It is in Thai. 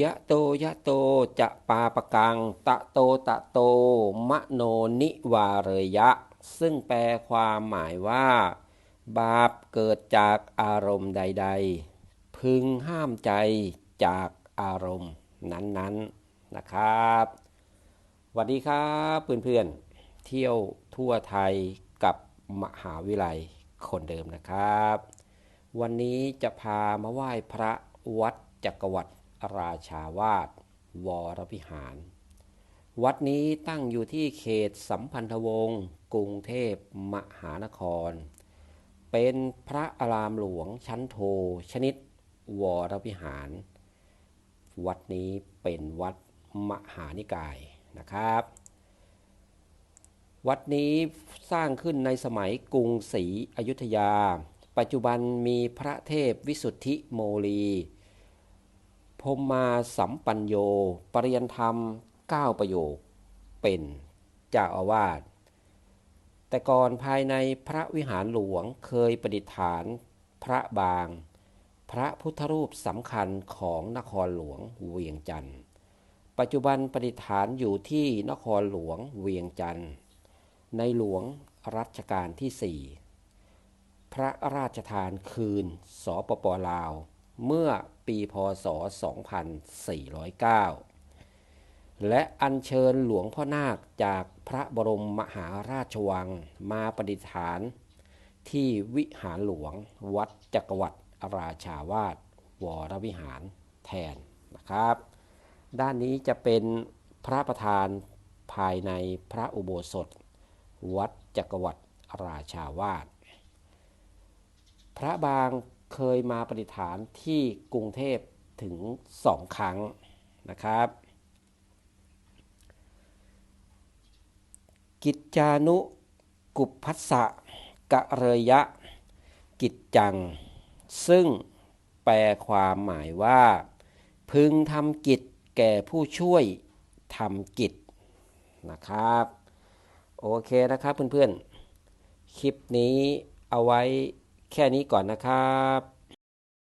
ยะโตยะโตจะปาปะกัง ตะโตตะโตมะโนนิวาเรยะ ซึ่งแปลความหมายว่า บาปเกิดจากอารมณ์ใด ๆ พึงห้ามใจจากอารมณ์นั้นๆนะครับสวัสดีครับเพื่อนๆเที่ยวทั่วไทยกับมหาวิทยาลยคนเดิมนะครับ วันนี้จะพามาไหว้พระวัดจักรวรรดิ ราชาวาสวรวิหาร วัดนี้ตั้งอยู่ที่เขตสัมพันธวงศ์กรุงเทพมหานคร เป็นพระอารามหลวงชั้นโท ชนิด วรวิหาร วัดนี้เป็นวัดมหานิกายนะครับ วัดนี้สร้างขึ้นในสมัยกรุงศรีอยุธยา ปัจจุบันมีพระเทพวิสุทธิโมลี พมมาสัมปัญโย ปริยนธรรม 9 ประโยค เป็นเจ้าอาวาส แต่ก่อนภายในพระวิหารหลวงเคยประดิษฐาน พระบาง พระพุทธรูปสำคัญของนครหลวงเวียงจันทร์ปัจจุบันประดิษฐานอยู่ที่นครหลวงเวียงจันทร์ในหลวงรัชกาลที่4พระราชทานคืนสปปลาว เมื่อปีพศ 2409 และอัญเชิญหลวงพ่อนาคจากพระบรมมหาราชวังมาประดิษฐานที่วิหารหลวงวัดจักรวรรดิราชาวาสวรวิหารแทนนะครับ ด้านนี้จะเป็นพระประธานภายในพระอุโบสถ วัดจักรวรรดิราชาวาสพระบาง เคยมาประดิฐานที่กรุงเทพถึงสองครั้งนะครับ กิจจานุกุปพัสสะกะเรยะ กิจจัง ซึ่งแปลความหมายว่า พึงทำกิจแก่ผู้ช่วยทำกิจนะครับ โอเคนะครับเพื่อนๆ คลิปนี้เอาไว้ แค่นี้ก่อนนะครับ